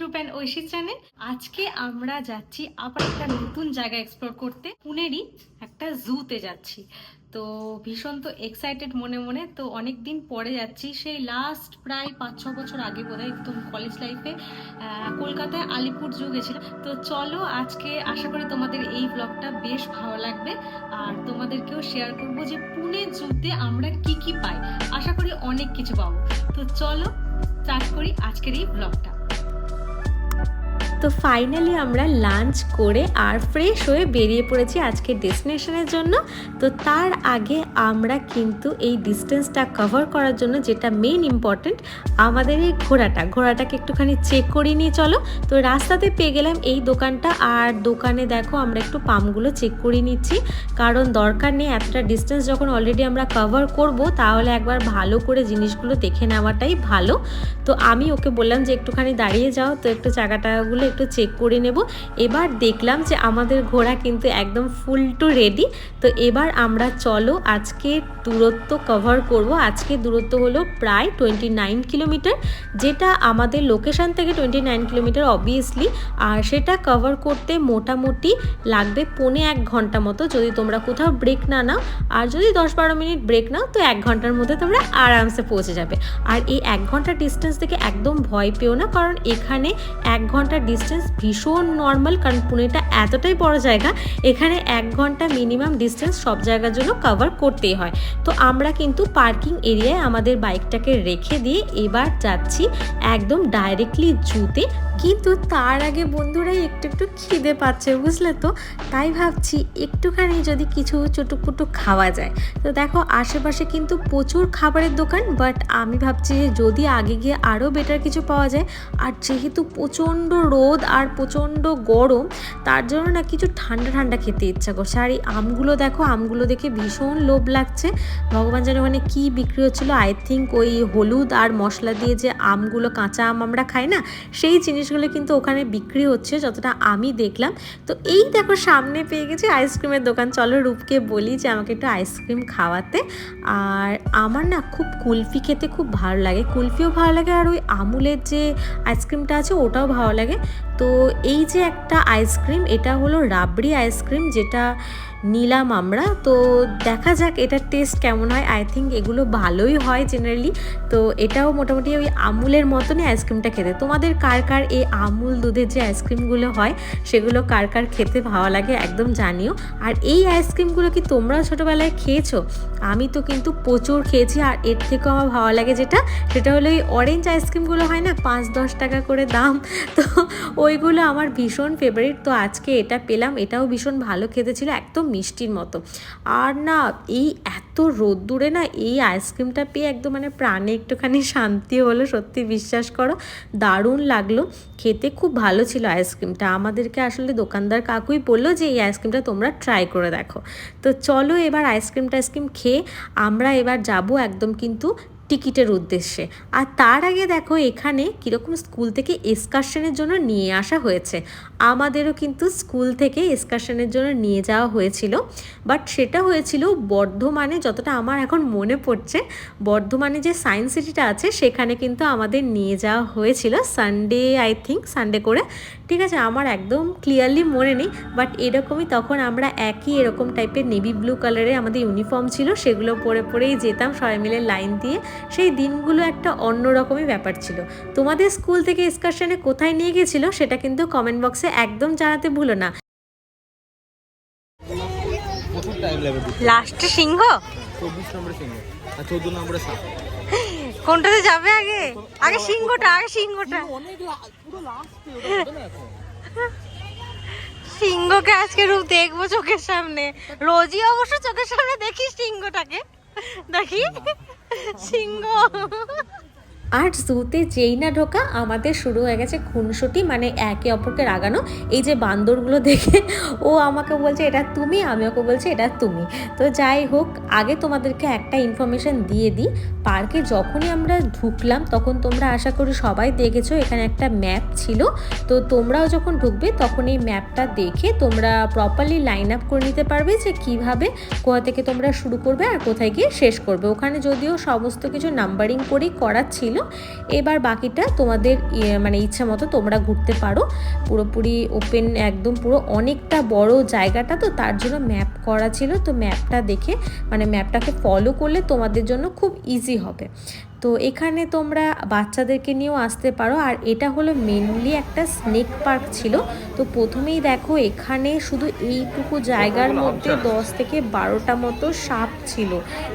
রূপ and Oishi channel. আজকে আমরা যাচ্ছি আবার একটা নতুন জায়গা এক্সপ্লোর করতে। পুনেরই একটা জুতে যাচ্ছি। তো ভীষণ তো এক্সাইটেড মনে মনে। তো অনেক দিন পরে যাচ্ছি। সেই লাস্ট প্রায় পাঁচ ছ বছর আগে বোধ হয় একদম কলেজ লাইফে কলকাতায় আলিপুর জু গেছিলাম। তো চলো আজকে আশা করি তোমাদের এই ব্লগটা বেশ ভালো লাগবে। আর তোমাদেরকেও শেয়ার করব যে পুনে জুতে আমরা কি কি পাই। আশা করি অনেক কিছু পাবো। তো চলো স্টার্ট করি আজকের এই ব্লগটা তো ফাইনালি আমরা লাঞ্চ করে আর ফ্রেশ হয়ে বেরিয়ে পড়েছি আজকে ডেস্টিনেশনের জন্য। তো তার আগে আমরা কিন্তু এই ডিস্টেন্সটা কভার করার জন্য যেটা মেন ইম্পর্টেন্ট আমাদের এই ঘোড়াটা। ঘোড়াটাকে একটুখানি চেক করে নিয়ে চলো। তো রাস্তাতে পেয়ে গেলাম এই দোকানটা আর দোকানে দেখো আমরা একটু পাম্পগুলো চেক করে নিচ্ছি। কারণ দরকার নেই এতটা ডিস্টেন্স যখন অলরেডি আমরা কভার করব, তাহলে একবার ভালো করে জিনিসগুলো দেখে নেওয়াটাই ভালো। তো আমি ওকে বললাম যে একটুখানি দাঁড়িয়ে যাও, তো একটু চাকাটাগুলো একটু চেক করে নেব। এবার দেখলাম যে আমাদের ঘোড়া কিন্তু একদম ফুল টু রেডি তো এবার আমরা চলো আজকে দূরত্ব কভার করব। আজকে দূরত্ব হলো প্রায় টোয়েন্টি নাইন কিলোমিটার যেটা আমাদের লোকেশন থেকে টোয়েন্টি নাইন কিলোমিটার অবভিয়াসলি আর সেটা কভার করতে মোটামুটি লাগবে পৌনে এক ঘণ্টা মতো। যদি তোমরা কোথাও ব্রেক না নাও, আর যদি দশ বারো মিনিট ব্রেক নাও, তো এক ঘণ্টার মধ্যে তোমরা আরামসে পৌঁছে যাবে। আর এই এক ঘণ্টা ডিস্টেন্স থেকে একদম ভয় পেও না, কারণ এখানে এক ঘণ্টার ডিস্টেন্স ভীষণ নর্মাল কারণ পুনেটা এতটাই বড় জায়গা, এখানে এক ঘণ্টা মিনিমাম ডিস্টেন্স সব জায়গার জন্য কভার করতেই হয়। তো আমরা কিন্তু পার্কিং এরিয়ায় আমাদের বাইকটাকে রেখে দিয়ে এবার যাচ্ছি একদম ডাইরেক্টলি জুতে কিন্তু তার আগে বন্ধুরাই একটু একটু খিদে পাচ্ছে, বুঝলে তো? তাই ভাবছি একটুখানি যদি কিছু চুটুপুটু খাওয়া যায়। তো দেখো, আশেপাশে কিন্তু প্রচুর খাবারের দোকান বাট আমি ভাবছি যে যদি আগে গিয়ে আরও বেটার কিছু পাওয়া যায়, আর যেহেতু প্রচণ্ড রোদ আর প্রচণ্ড গরম, তার জন্য না কিছু ঠান্ডা ঠান্ডা খেতে ইচ্ছা করছে। আর এই আমগুলো দেখো, আমগুলো দেখে ভীষণ লোভ লাগছে। ভগবান যেন ওখানে কী বিক্রি হচ্ছিল। আই থিঙ্ক ওই হলুদ আর মশলা দিয়ে যে আমগুলো, কাঁচা আম আমরা খাই না, সেই জিনিসগুলো কিন্তু ওখানে বিক্রি হচ্ছে, যতটা আমি দেখলাম। তো এই দেখো সামনে পেয়ে গেছি আইসক্রিমের দোকান। চলো রূপকে বলি যে আমাকে একটু আইসক্রিম খাওয়াতে। আর আমার না খুব কুলফি খেতে খুব ভালো লাগে। কুলফিও ভালো লাগে আর ওই আমুলের যে আইসক্রিমটা আছে ওটাও ভালো লাগে। তো এই যে একটা আইসক্রিম, এটা হলো রাবড়ি আইসক্রিম, যেটা নিলাম আমরা। তো দেখা যাক এটার টেস্ট কেমন হয়। আই থিঙ্ক এগুলো ভালোই হয় জেনারেলি তো এটাও মোটামুটি ওই আমুলের মতনই আইসক্রিমটা খেতে। তোমাদের কার কার এই আমুল দুধের যে আইসক্রিমগুলো হয়, সেগুলো কার কার খেতে ভালো লাগে একদম জানিও। আর এই আইসক্রিমগুলো কি তোমরাও ছোটোবেলায় খেয়েছো? আমি তো কিন্তু প্রচুর খেয়েছি আর এর থেকেও আমার ভালো লাগে যেটা, সেটা হলো এই অরেঞ্জ আইসক্রিমগুলো হয় না, পাঁচ দশ টাকা করে দাম। তো ওইগুলো আমার ভীষণ ফেভারিট তো আজকে এটা পেলাম। এটাও ভীষণ ভালো খেতে ছিল। একদম মিষ্টির মতো। আর না, এই এত রোদ্দুরে না এই আইসক্রিমটা পেয়ে একদম মানে প্রাণে একটুখানি শান্তি হলো, সত্যি বিশ্বাস করো। দারুণ লাগল। খেতে খুব ভালো ছিল আইসক্রিমটা। আমাদেরকে আসলে দোকানদার কাকুই বলল যে, এই আইসক্রিমটা তোমরা ট্রাই করে দেখো। তো চলো এবার আইসক্রিম টাইসক্রিম খেয়ে আমরা এবার যাব একদম কিন্তু টিকিটের উদ্দেশ্যে। আর তার আগে দেখো এখানে কীরকম স্কুল থেকে এক্সকারশনের জন্য নিয়ে আসা হয়েছে। আমাদেরও কিন্তু স্কুল থেকে এক্সকারশনের জন্য নিয়ে যাওয়া হয়েছিল। বাট সেটা হয়েছিল বর্ধমানে, যতটা আমার এখন মনে পড়ছে, বর্ধমানে যে সায়েন্স সিটিটা আছে, সেখানে কিন্তু আমাদের নিয়ে যাওয়া হয়েছিল সানডে আই থিঙ্ক সানডে করে। ঠিক আছে, আমার একদম ক্লিয়ারলি মনে নেই বাট এরকমই তখন আমরা একই এরকম টাইপের নেভি ব্লু কালারের আমাদের ইউনিফর্ম ছিল, সেগুলো পরে পরেই যেতাম সবাই মিলে লাইন দিয়ে। সেই দিনগুলো একটা অন্যরকমই ব্যাপার ছিল। তোমাদের স্কুল থেকে এক্সকারশনে কোথায় নিয়ে গেছিল, সেটা কিন্তু কমেন্ট বক্সে একদম জানাতে ভুলো না। লাস্টে সিংহ? চব্বিশ নম্বরে সিংহ। আর চোদ্দ নম্বরে সাপ। কোনটাতে যাবে আগে? আগে সিংহটা আগে সিংহটা। সিংহকে আজকে রূপ দেখব চোখের সামনে। রোজই অবশ্য চোখের সামনে দেখি সিংহটাকে। দেখি? সিংহ। আর জুতে যেই না ঢোকা, আমাদের শুরু হয়ে গেছে খুনসুটি মানে একে অপরকে রাগানো। এই যে বান্দরগুলো দেখে, ও আমাকে বলছে, এটা তুমি, আমি ওকে বলছি, এটা তুমি। তো যাই হোক, আগে তোমাদেরকে একটা ইনফরমেশন দিয়ে দিই। পার্কে যখনই আমরা ঢুকলাম, তখন তোমরা আশা করি সবাই দেখেছ, এখানে একটা ম্যাপ ছিল। তো তোমরাও যখন ঢুকবে, তখন এই ম্যাপটা দেখে তোমরা প্রপারলি লাইন আপ করে নিতে পারবে যে কীভাবে কোথা থেকে তোমরা শুরু করবে আর কোথায় গিয়ে শেষ করবে। ওখানে যদিও সমস্ত কিছু নাম্বারিং করেই করা ছিল এবার বাকিটা তোমাদের মানে ইচ্ছা মতো তোমরা ঘুরতে পারো। পুরোপুরি ওপেন একদম পুরো অনেকটা বড় জায়গাটা তো তার জন্য ম্যাপ করা ছিল। তো ম্যাপটা দেখে মানে ম্যাপটাকে ফলো করলে তোমাদের জন্য খুব ইজি হবে। তো এখানে তোমরা বাচ্চাদেরকে নিয়েও আসতে পারো। আর এটা হলো মেনলি একটা স্নেক পার্ক ছিল। তো প্রথমেই দেখো এখানে শুধু এইটুকু জায়গার মধ্যে দশ থেকে বারোটা মতো সাপ ছিল।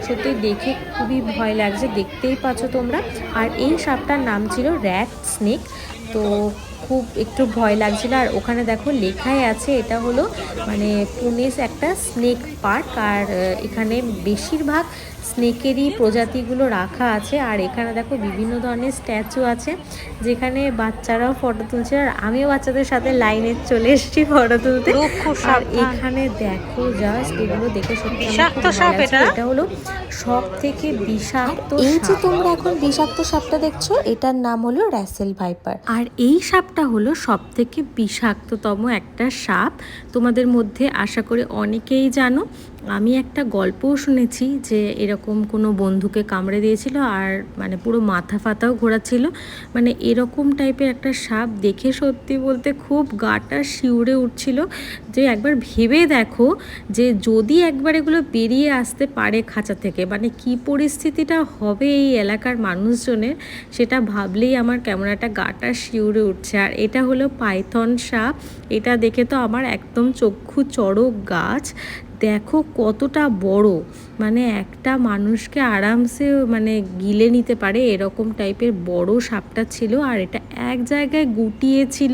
সত্যি দেখে খুবই ভয় লাগছে দেখতেই পাচ্ছ তোমরা। আর এই সাপটার নাম ছিল র্যাট স্নেক তো খুব একটু ভয় লাগছিল। আর ওখানে দেখো লেখাই আছে এটা হলো মানে পুনেস একটা স্নেক পার্ক আর এখানে বেশিরভাগ স্নেকেরই প্রজাতিগুলো রাখা আছে। আর এখানে দেখো বিভিন্ন ধরনের স্ট্যাচু আছে যেখানে বাচ্চারাও ফটো তুলছে। আর আমিও বাচ্চাদের সাথে লাইনে চলে এসেছি ফটো তুলতে। আর এখানে দেখো জাস্ট এগুলো দেখে সত্যি সাপ? এটা। হলো সব থেকে বিষাক্ত এই যে তোমরা এখন বিষাক্ত সাপটা দেখছ এটার নাম হলো র্যাসেল ভাইপার আর এই সাপটা হলো সব থেকে বিষাক্ততম একটা সাপ। তোমাদের মধ্যে আশা করি অনেকেই জানো। আমি একটা গল্পও শুনেছি যে এরকম কোনো বন্ধুকে কামড়ে দিয়েছিল আর মানে পুরো মাথা ফাতাও ঘোরাচ্ছিল। মানে এরকম টাইপের একটা সাপ দেখে সত্যি বলতে খুব গাটা শিউরে উঠছিল যে একবার ভেবে দেখো যে যদি একবার এগুলো বেরিয়ে আসতে পারে খাঁচা থেকে মানে কি পরিস্থিতিটা হবে এই এলাকার মানুষজনের সেটা ভাবলেই আমার কেমন একটা গাটা শিউরে উঠছে। আর এটা হলো পাইথন সাপ, এটা দেখে তো আমার একদম চক্ষু চড়ক গাছ। দেখো কতটা বড়। মানে একটা মানুষকে আরামসে মানে গিলে নিতে পারে এরকম টাইপের বড় সাপটা ছিল আর এটা এক জায়গায় গুটিয়েছিল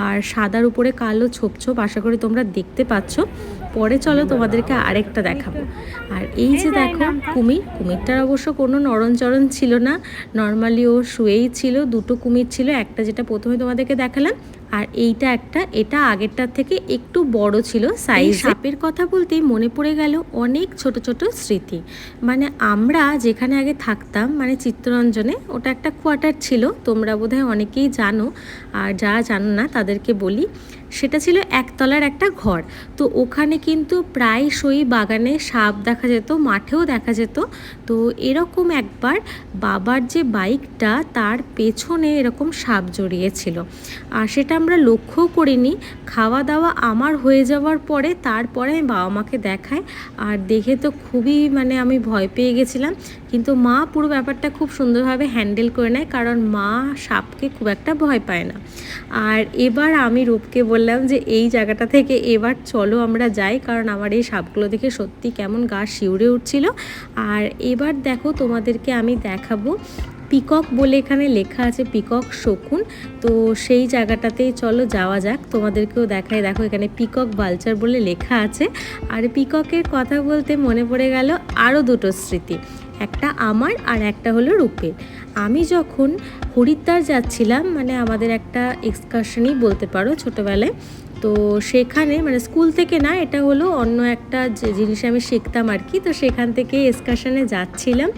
আর সাদার উপরে কালো ছোপ ছোপ আশা করি তোমরা দেখতে পাচ্ছ। পরে চলো তোমাদেরকে আরেকটা দেখাবো। আর এই যে দেখো কুমির কুমিরটার অবশ্য কোনো নরণ নরণচরণ ছিল না। নর্মালি ও শুয়েই ছিল দুটো কুমির ছিল একটা যেটা প্রথমে তোমাদেরকে দেখালাম আর এইটা একটা এটা আগেরটার থেকে একটু বড় ছিল সাইজ সাপের কথা বলতেই মনে পড়ে গেল অনেক ছোট ছোট স্মৃতি। মানে আমরা যেখানে আগে থাকতাম মানে চিত্তরঞ্জনে ওটা একটা কোয়ার্টার ছিল তোমরা বোধহয় অনেকেই জানো। আর যারা জানো না তাদেরকে বলি। সেটা ছিল একতলার একটা ঘর। তো ওখানে কিন্তু প্রায়শই বাগানে সাপ দেখা যেত, মাঠেও দেখা যেত। তো এরকম একবার বাবার যে বাইকটা, তার পেছনে এরকম সাপ জড়িয়েছিল। আর সেটা আমরা লক্ষ্যও করিনি। খাওয়া দাওয়া আমার হয়ে যাওয়ার পরে, তারপরে আমি বাবা মাকে দেখাই। আর দেখে তো খুবই মানে আমি ভয় পেয়ে গেছিলাম। কিন্তু মা পুরো ব্যাপারটা খুব সুন্দরভাবে হ্যান্ডেল করে নেয়, কারণ মা সাপকে খুব একটা ভয় পায় না। আর এবার আমি রূপকে বললাম যে এই জায়গাটা থেকে এবার চলো আমরা যাই, কারণ আমার এই সাপগুলো দেখে সত্যি কেমন গা শিউরে উঠছিল। আর এবার দেখো তোমাদেরকে আমি দেখাবো পিকক বলে এখানে লেখা আছে পিকক শকুন। তো সেই জায়গাটাতেই চলো যাওয়া যাক, তোমাদেরকেও দেখায় দেখো এখানে পিকক বালচার বলে লেখা আছে। আর পিককের কথা বলতে মনে পড়ে গেল আরও দুটো স্মৃতি। একটা আমার আর একটা হলো রূপের। আমি যখন হরিদ্বার যাচ্ছিলাম মানে আমাদের একটা এক্সকারশনই বলতে পারো ছোটোবেলায়, তো সেখানে মানে স্কুল থেকে না, এটা হলো অন্য একটা জিনিস আমি শিখতাম আর কি, তো সেখান থেকে এক্সকারশনে যাচ্ছিলাম।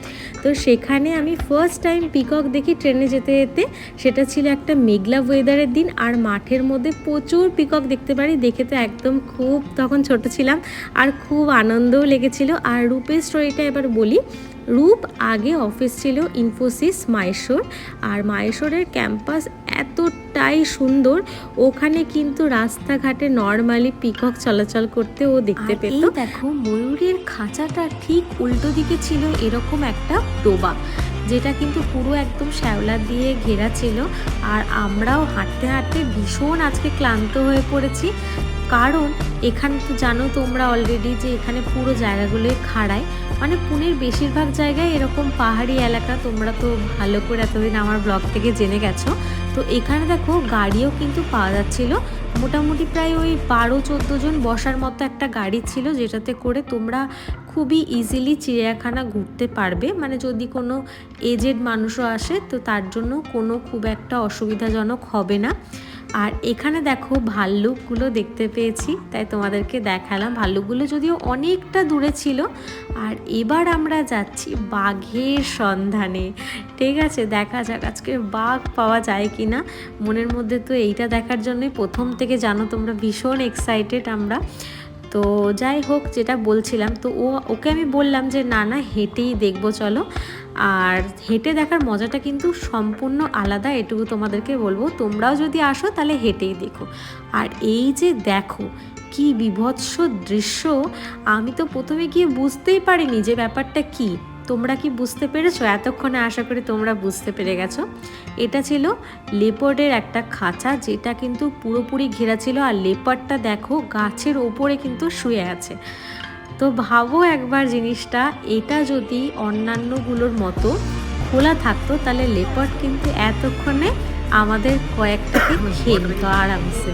তো সেখানে আমি ফার্স্ট টাইম পিকক দেখি ট্রেনে যেতে যেতে, সেটা ছিল একটা মেঘলা ওয়েদারের দিন, আর মাঠের মধ্যে প্রচুর পিকক দেখতে পারি, দেখে তো একদম খুব তখন ছোট ছিলাম, আর খুব আনন্দও লেগেছিল। আর রূপের স্টোরিটা এবার বলি রূপ আগে অফিস ছিল ইনফোসিস মাইশোর আর মাইশোরের ক্যাম্পাস এতটাই সুন্দর ওখানে কিন্তু রাস্তাঘাটে নর্মালি পিকক চলাচল করতে ও দেখতে পেত। দেখো ময়ূরের খাঁচাটা ঠিক উল্টো দিকে ছিল এরকম একটা ডোবা যেটা কিন্তু পুরো একদম শ্যাওলা দিয়ে ঘেরা ছিল। আর আমরাও হাঁটতে হাঁটতে ভীষণ আজকে ক্লান্ত হয়ে পড়েছি কারণ এখানে তো জানো তোমরা অলরেডি যে এখানে পুরো জায়গাগুলোই খাড়ায়। মানে পুনের বেশিরভাগ জায়গায় এরকম পাহাড়ি এলাকা তোমরা তো ভালো করে এতদিন আমার ব্লগ থেকে জেনে গেছো। তো এখানে দেখো গাড়িও কিন্তু পাওয়া যাচ্ছিল। মোটামুটি প্রায় ওই বারো চোদ্দ জন বসার মতো একটা গাড়ি ছিল যেটাতে করে তোমরা খুবই ইজিলি চিড়িয়াখানা ঘুরতে পারবে। মানে যদি কোনো এজেড মানুষও আসে তো তার জন্য কোনো খুব একটা অসুবিধাজনক হবে না। আর এখানে দেখো ভাল্লুকগুলো দেখতে পেয়েছি, তাই তোমাদেরকে দেখালাম। ভাল্লুকগুলো যদিও অনেকটা দূরে ছিল। আর এবার আমরা যাচ্ছি বাঘের সন্ধানে। ঠিক আছে, দেখা যাক আজকে বাঘ পাওয়া যায় কি না মনের মধ্যে তো এইটা দেখার জন্যই প্রথম থেকে জানো তোমরা, ভীষণ এক্সাইটেড আমরা। তো যাই হোক, যেটা বলছিলাম, তো ও, ওকে আমি বললাম যে, না না, হেঁটেই দেখব, চলো। আর হেঁটে দেখার মজাটা কিন্তু সম্পূর্ণ আলাদা, এটুকু তোমাদেরকে বলব। তোমরাও যদি আসো, তাহলে হেঁটেই দেখো। আর এই যে দেখো, কি বিভৎস দৃশ্য, আমি তো প্রথমে গিয়ে বুঝতেই পারিনি যে ব্যাপারটা কি। তোমরা কি বুঝতে পেরেছ? এতক্ষণে আশা করি তোমরা বুঝতে পেরে গেছো। এটা ছিল লেপার্ডের একটা খাঁচা, যেটা কিন্তু পুরোপুরি ঘেরা ছিল আর লেপার্ডটা দেখো গাছের ওপরে কিন্তু শুয়ে আছে। তো ভাবো একবার জিনিসটা, এটা যদি অন্যান্যগুলোর মতো খোলা থাকতো, তাহলে লেপার্ড কিন্তু এতক্ষণে আমাদের কয়েকটাকে খেয়ে নিত আরামসে।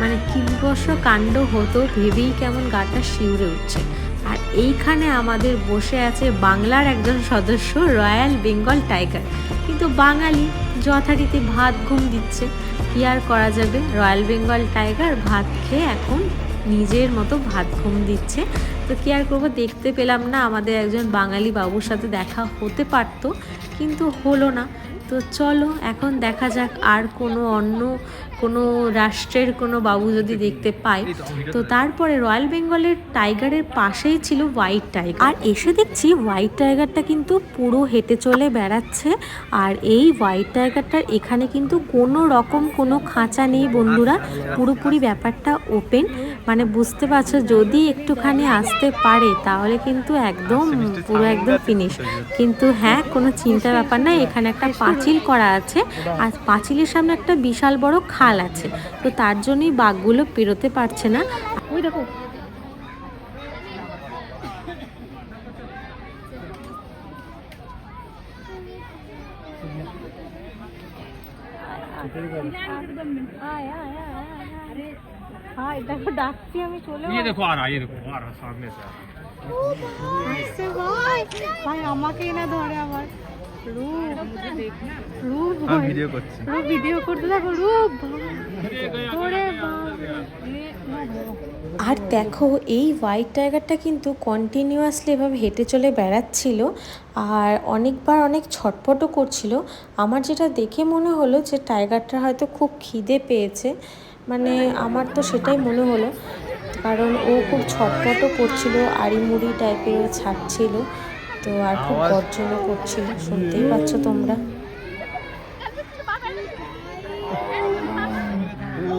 মানে কিলবশ কাণ্ড হতো, ভেবেই কেমন গাটা শিউরে উঠছে। আর এইখানে আমাদের বসে আছে বাংলার একজন সদস্য, রয়্যাল বেঙ্গল টাইগার। কিন্তু বাঙালি যথারীতি ভাত ঘুম দিচ্ছে। কি আর করা যাবে? রয়্যাল বেঙ্গল টাইগার ভাত খেয়ে এখন নিজের মতো ভাত ঘুম দিচ্ছে। তো কি আর করব? দেখতে পেলাম না আমাদের একজন বাঙালি বাবুর সাথে দেখা হতে পারতো, কিন্তু হলো না। তো চলো, এখন দেখা যাক আর কোনো অন্য, কোনো রাষ্ট্রের কোনো বাবু যদি দেখতে পাই। তো তারপরে রয়্যাল বেঙ্গলের টাইগারের পাশেই ছিল হোয়াইট টাইগার। আর এসে দেখছি হোয়াইট টাইগারটা কিন্তু পুরো হেঁটে চলে বেড়াচ্ছে। আর এই হোয়াইট টাইগারটার এখানে কিন্তু কোনো রকম কোনো খাঁচা নেই বন্ধুরা। পুরোপুরি ব্যাপারটা ওপেন। মানে বুঝতে পারছ, যদি একটুখানি আসতে পারে, তাহলে কিন্তু একদম পুরো একদম ফিনিশ কিন্তু হ্যাঁ কোনো চিন্তার ব্যাপার না, এখানে একটা পাঁচিল করা আছে, আর পাঁচিলের সামনে একটা বিশাল বড় খাল আছে। তো তার জন্যই বাঘগুলো পেরোতে পারছে না। ওই দেখো। হাই দেখো ডাকছি আমি চলে ये देखो आ रहा है ये देखो आ रहा है सामने से आ रहा है আসছে ভাই ভাই আমাকেই না ধরে আমার রূপ রূপ हाँ ভাই वीडियो করছি রূপ ভিডিও করতে থাকো রূপ ওরে বাবা আর দেখো এই হোয়াইট টাইগারটা কিন্তু কন্টিনিউয়াসলি এভাবে হেঁটে চলে বেড়াচ্ছিল আর অনেকবার অনেক ছটপটও করছিল আমার যেটা দেখে মনে হলো যে টাইগারটা হয়তো খুব খিদে পেয়েছে মানে আমার তো সেটাই মনে হলো কারণ ও খুব ছটপটও করছিল আড়িমুড়ি টাইপের ছাড়ছিল তো আর খুব গর্জনও করছিল শুনতেই পাচ্ছ তোমরা। ओ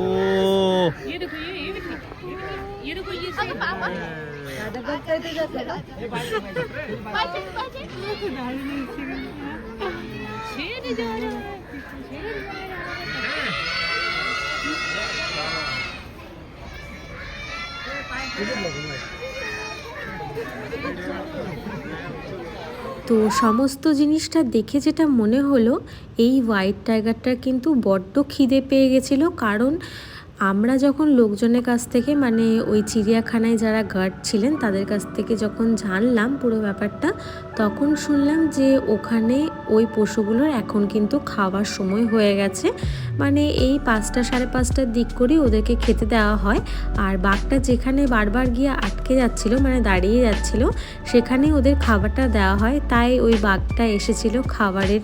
তো সমস্ত জিনিসটা দেখে যেটা মনে হলো, এই হোয়াইট টাইগারটার কিন্তু বড্ড খিদে পেয়ে গেছিল। কারণ আমরা যখন লোকজনের কাছ থেকে মানে ওই চিড়িয়াখানায় যারা গার্ড ছিলেন, তাদের কাছ থেকে যখন জানলাম পুরো ব্যাপারটা, তখন শুনলাম যে ওখানে ওই পশুগুলোর এখন কিন্তু খাওয়ার সময় হয়ে গেছে। মানে এই পাঁচটা সাড়ে পাঁচটার দিক করে ওদেরকে খেতে দেওয়া হয়। আর বাঘটা যেখানে বারবার গিয়ে আটকে যাচ্ছিল মানে দাঁড়িয়ে যাচ্ছিল সেখানে ওদের খাবারটা দেওয়া হয়। তাই ওই বাঘটা এসেছিল খাবারের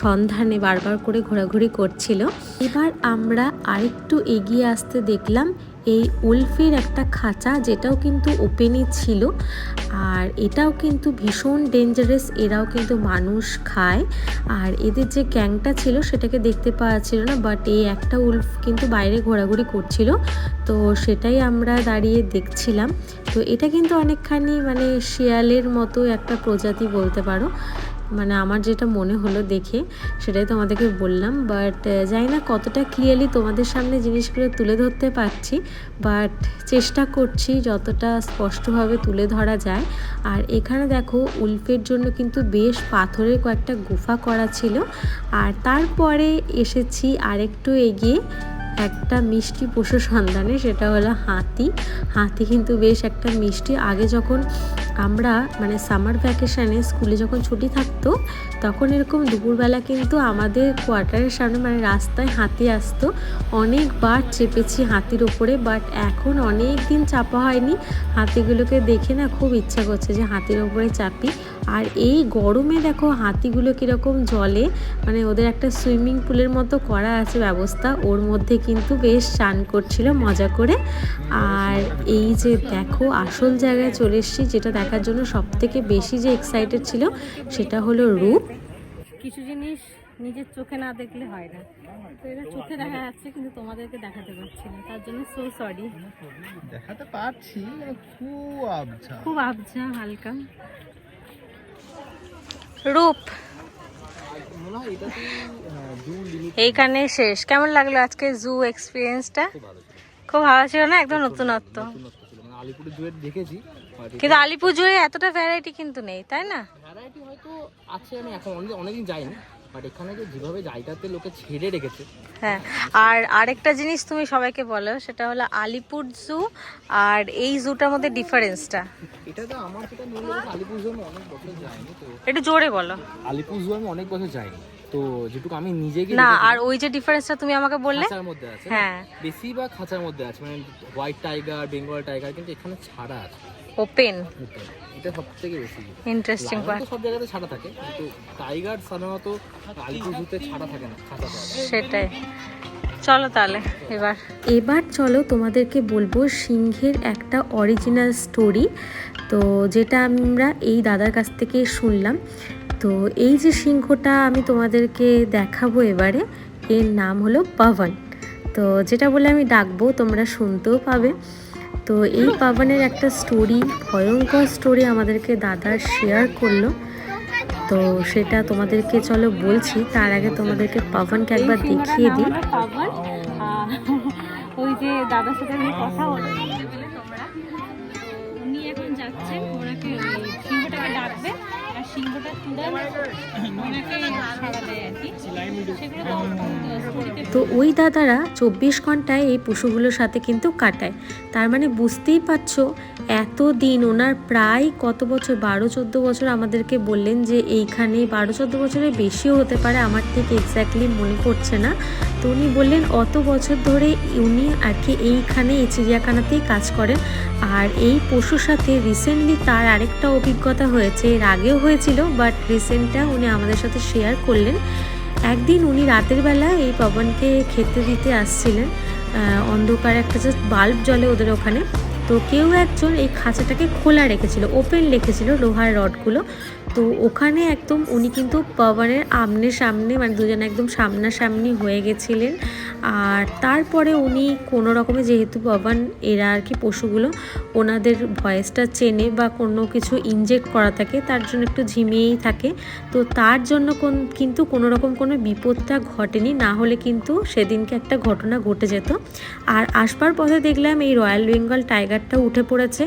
সন্ধানে বারবার করে ঘোরাঘুরি করছিল। এবার আমরা আরেকটু এগিয়ে আসতে দেখলাম এই উলফির একটা খাঁচা যেটাও কিন্তু ওপেনই ছিল। আর এটাও কিন্তু ভীষণ ডেঞ্জারাস এরাও কিন্তু মানুষ খায়। আর এদের যে গ্যাংটা ছিল সেটাকে দেখতে পাওয়া ছিল না বাট এই একটা উলফ কিন্তু বাইরে ঘোরাঘুরি করছিল। তো সেটাই আমরা দাঁড়িয়ে দেখছিলাম। তো এটা কিন্তু অনেকখানি মানে শিয়ালের মতো একটা প্রজাতি বলতে পারো। মানে আমার যেটা মনে হলো দেখে সেটাই তোমাদেরকে বললাম বাট জানি না কতটা ক্লিয়ারলি তোমাদের সামনে জিনিসগুলো তুলে ধরতে পারছি বাট চেষ্টা করছি যতটা স্পষ্টভাবে তুলে ধরা যায়। আর এখানে দেখো উল্ফের জন্য কিন্তু বেশ পাথরের কয়েকটা গুফা করা ছিল, আর তারপরে এসেছি আরেকটু এগিয়ে। একটা মিষ্টি পশু সন্ধানে, সেটা হলো হাতি। হাতি কিন্তু বেশ একটা মিষ্টি। আগে যখন আমরা মানে সামার ভ্যাকেশানে স্কুলে যখন ছুটি থাকতো, তখন এরকম দুপুরবেলা কিন্তু আমাদের কোয়ার্টারের সামনে মানে রাস্তায় হাতি আসতো। অনেকবার চেপেছি হাতির ওপরে বাট এখন অনেক দিন চাপা হয়নি। হাতিগুলোকে দেখে না খুব ইচ্ছা করছে যে হাতির ওপরে চাপি। আর এই গরমে দেখো হাতিগুলো কীরকম জলে মানে ওদের একটা সুইমিং পুলের মতো করা আছে ব্যবস্থা ওর মধ্যে কিন্তু বেশ স্নান করছিল মজা করে। আর এই যে দেখো আসল জায়গায় চলে এসেছি যেটা দেখার জন্য সব থেকে বেশি যে এক্সাইটেড ছিল সেটা হলো রূপ। কিছু জিনিস নিজের চোখে না দেখলে হয় না। তো এটা চোখে দেখা যাচ্ছে কিন্তু তোমাদেরকে দেখাতে পারছি না। তার জন্য সো সরি দেখাতে পারছি মানে খুব আবছা। খুব আবজা হালকা। রূপ। এইখানে শেষ। কেমন লাগল আজকে জু এক্সপিরিয়েন্সটা খুব ভালো ছিল না? একদম নতুনত্ব। মানে আলিপুর কিন্তু আলিপুরজোড়ে এতটা ভ্যারাইটি কিন্তু নেই তাই না? ভ্যারাইটি হয়তো আছে আমি এখন অনেক অনেকদিন যাইনি। বাট এখানে যে যেভাবে জায়গাতে লোকে ছেড়ে রেখেছে হ্যাঁ আর আরেকটা জিনিস তুমি সবাইকে বলো সেটা হলো আলিপুর জু আর এই জুটার মধ্যে ডিফারেন্সটা এটা তো আমার যেটা মনে হয় আলিপুর জু আমি অনেক বছর যাইনি তো। একটু জোরে বলো। আলিপুর জু আমি অনেক বছর যাইনি। তো যেটুকু আমি নিজে গিয়ে না আর ওই যে ডিফারেন্সটা তুমি আমাকে বললে? খাঁচার মধ্যে আছে হ্যাঁ। বেশিরভাগ খাঁচার মধ্যে আছে মানে হোয়াইট টাইগার বেঙ্গল টাইগার কিন্তু এখানে ছাড়া আছে। ওপেন এটা সব বেশি ইন্টারেস্টিং পার্ট সব জায়গাতে ছাড়া থাকে কিন্তু টাইগার সাধারণত আলিপুর ছাড়া থাকে না সেটাই। চলো তাহলে এবার। এবার চলো তোমাদেরকে বলব সিংহের একটা অরিজিনাল স্টোরি তো যেটা আমরা এই দাদার কাছ থেকে শুনলাম। তো এই যে সিংহটা আমি তোমাদেরকে দেখাবো এবারে এর নাম হলো পাবন তো যেটা বলে আমি ডাকবো তোমরা শুনতেও পাবে। তো এই পাবনের একটা স্টোরি ভয়ঙ্কর স্টোরি আমাদেরকে দাদা শেয়ার করল। তো সেটা তোমাদেরকে চলো বলছি তার আগে তোমাদেরকে পাবনকে একবার দেখিয়ে দিই। পাবন ওই যে দাদার সাথে কথা হলো। সিংহটা তো ওই দাদারা চব্বিশ ঘন্টায় এই পশুগুলোর সাথে কিন্তু কাটায়। তার মানে বুঝতেই পারছ এত দিন ওনার প্রায় কত বছর বারো চোদ্দ বছর আমাদেরকে বললেন যে এইখানে বারো চোদ্দ বছরের বেশিও হতে পারে আমার ঠিক এক্স্যাক্টলি মনে পড়ছে না। তো উনি বললেন অত বছর ধরে উনি আর কি এইখানে এই চিড়িয়াখানাতেই কাজ করেন। আর এই পশুর সাথে রিসেন্টলি তার আরেকটা অভিজ্ঞতা হয়েছে এর আগেও হয়েছিল বাট রিসেন্টটা উনি আমাদের সাথে শেয়ার করলেন। একদিন উনি রাতের বেলা এই পবনকে খেতে দিতে আসছিলেন অন্ধকার একটা জাস্ট বাল্ব জ্বলে ওদের ওখানে। তো কেউ একজন এই খাঁচাটাকে খোলা রেখেছিল ওপেন রেখেছিল লোহার রডগুলো। তো ওখানে একদম উনি কিন্তু পবনের আমনে সামনে মানে দুজনে একদম সামনাসামনি হয়ে গেছিলেন। আর তারপরে উনি কোনো রকমে যেহেতু পবন এরা আর কি পশুগুলো, ওনাদের ভয়েসটা চেনে বা কোনো কিছু ইনজেক্ট করা থাকে, তার জন্য একটু ঝিমিয়েই থাকে। তো তার জন্য কোন, কিন্তু কোনো রকম কোনো বিপদটা ঘটেনি, না হলে কিন্তু সেদিনকে একটা ঘটনা ঘটে যেত। আর আসবার পথে দেখলাম এই রয়্যাল বেঙ্গল টাইগারটা উঠে পড়েছে।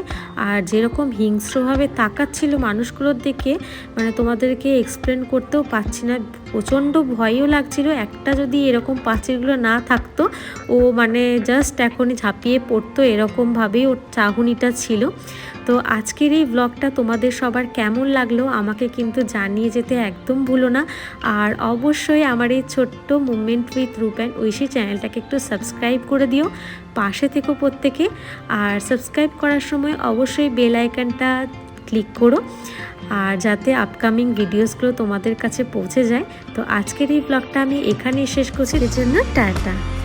আর যেরকম হিংস্রভাবে তাকাচ্ছিল মানুষগুলোর দিকে মানে তোমাদেরকে এক্সপ্লেন করতেও পারছি না। প্রচণ্ড ভয়ও লাগছিল। একটা যদি এরকম পাঁচিলগুলো না থাকতো, ও মানে জাস্ট এখনই ঝাঁপিয়ে পড়তো। এরকমভাবেই ওর চাহনিটা ছিল। তো আজকের এই ব্লগটা তোমাদের সবার কেমন লাগল, আমাকে কিন্তু জানিয়ে যেতে একদম ভুলো না। আর অবশ্যই আমার এই ছোট্ট মুভমেন্ট উইথ অ্যান্ড ঐশী চ্যানেলটাকে একটু সাবস্ক্রাইব করে দিও। পাশে থেকো প্রত্যেকে। আর সাবস্ক্রাইব করার সময় অবশ্যই বেল আইকনটা ক্লিক করো। আর যাতে আপকামিং ভিডিওসগুলো তোমাদের কাছে পৌঁছে যায়, তো আজকের এই ব্লগটা আমি এখানেই শেষ করছি। এর জন্য টাটা।